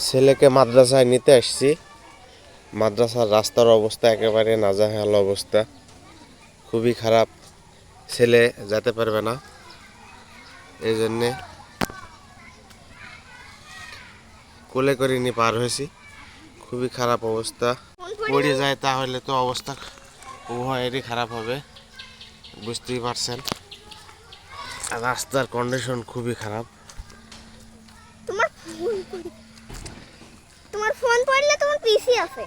ছেলেকে মাদ্রাসায় নিতে আসছি। মাদ্রাসার রাস্তার অবস্থা একেবারে নাজাহাল অবস্থা। খুবই খারাপ। ছেলে যেতে পারবে না। এই জন্যে কোলে করে নিয়ে পার হয়েছি। খুবই খারাপ অবস্থা। পড়ে যায় তাহলে তো অবস্থা উভয়েরই খারাপ হবে। বুঝতেই পারছেন। রাস্তার কন্ডিশন খুবই খারাপ তোমার ফোন পড়ে- তোমার ফোন পড়লে তোমার পিসি আছে।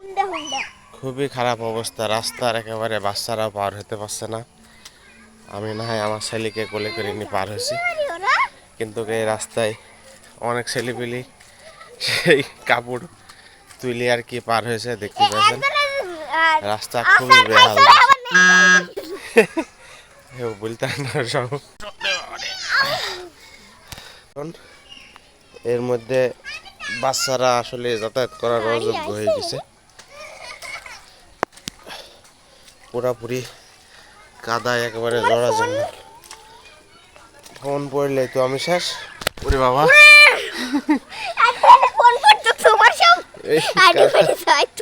হুন্ডা হুন্ডা। খুবই খারাপ অবস্থা রাস্তার একেবারে বাচ্চারা পার হতে পারছে না। আমি না হয় আমার ছেলেকে কোলে করে নিয়ে পার হয়েছি। কিন্তু এই রাস্তায় অনেক ছেলেপিলি সেই কাপড় তুলে আর কি পার হয়েছে দেখতে পাচ্ছেন? রাস্তা খুবই বেহাল। বলতে না সব। এর মধ্যে বাচ্চারা আসলে যাতায়াত করার অযোগ্য হয়ে গেছে। পুরাপুরি কাদায় একেবারে জড়া জন্য ফোন? পড়লে তো আমি শেষ। ওরে বাবা।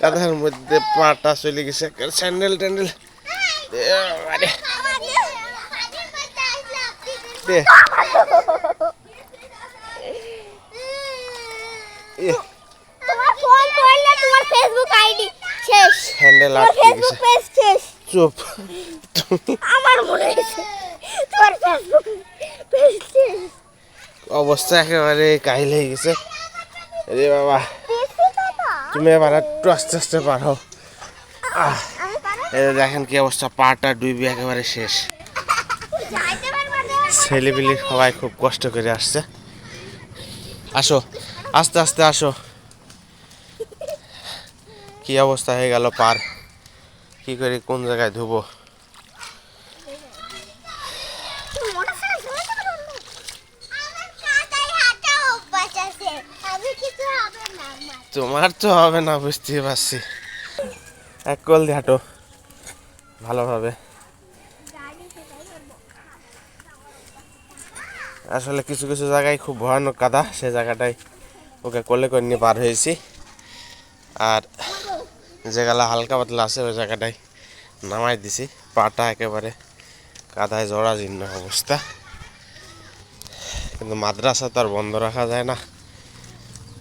কাদার মধ্যে পাটা চলে গেছে। স্যান্ডেল ট্যান্ডেল। আরে দে। তোমার ফোন পড়লে তোমার ফেসবুক আইডি শেষ। হ্যান্ডেল আটকে ফেসবুক পেজ শেষ। চুপ। আমার মনে হয়েছে তোমার ফেসবুক পেজ শেষ। অবস্থা একেবারে কাহিল হয়ে গেছে। রে বাবা। তুমি এবার একটু আস্তে আস্তে পার। দেখেন কি অবস্থা পাটা ডুবি একেবারে শেষ। ছেলেপিলি সবাই খুব কষ্ট করে আসছে। আসো। আস্তে আস্তে আসো। কি অবস্থা হয়ে গেল পার? কি করে, কোন জায়গায় ধুবো? তোমার তো হবে না বুঝতে পারছি। এক কল দিয়ে হাঁটো। ভালোভাবে। আসলে কিছু কিছু জায়গায় খুব ভয়ানক কাদা, সে জায়গাটায় ওকে কোলে করে নিয়ে পার হয়েছি। আর যেগুলা হালকা পাতলা আছে, ওই জায়গাটায় নামাই দিছি। পাটা একেবারে কাদায় জড়া জীর্ণ অবস্থা। কিন্তু মাদ্রাসা তো আর বন্ধ রাখা যায় না।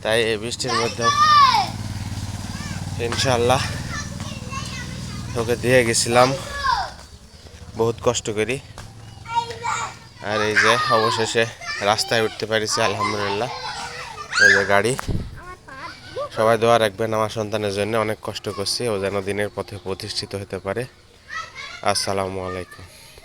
তাই এই বৃষ্টির মধ্যে ইনশাল্লাহ ওকে দিয়ে গেছিলাম। বহুত কষ্ট করি। আর এই যে অবশেষে রাস্তায় উঠতে পারিছি, আলহামদুলিল্লাহ। যে গাড়ি। সবাই দোয়া রাখবেন আমার সন্তানের জন্য। অনেক কষ্ট করছি। ও যেন দিনের পথে প্রতিষ্ঠিত হতে পারে। আসসালামু আলাইকুম।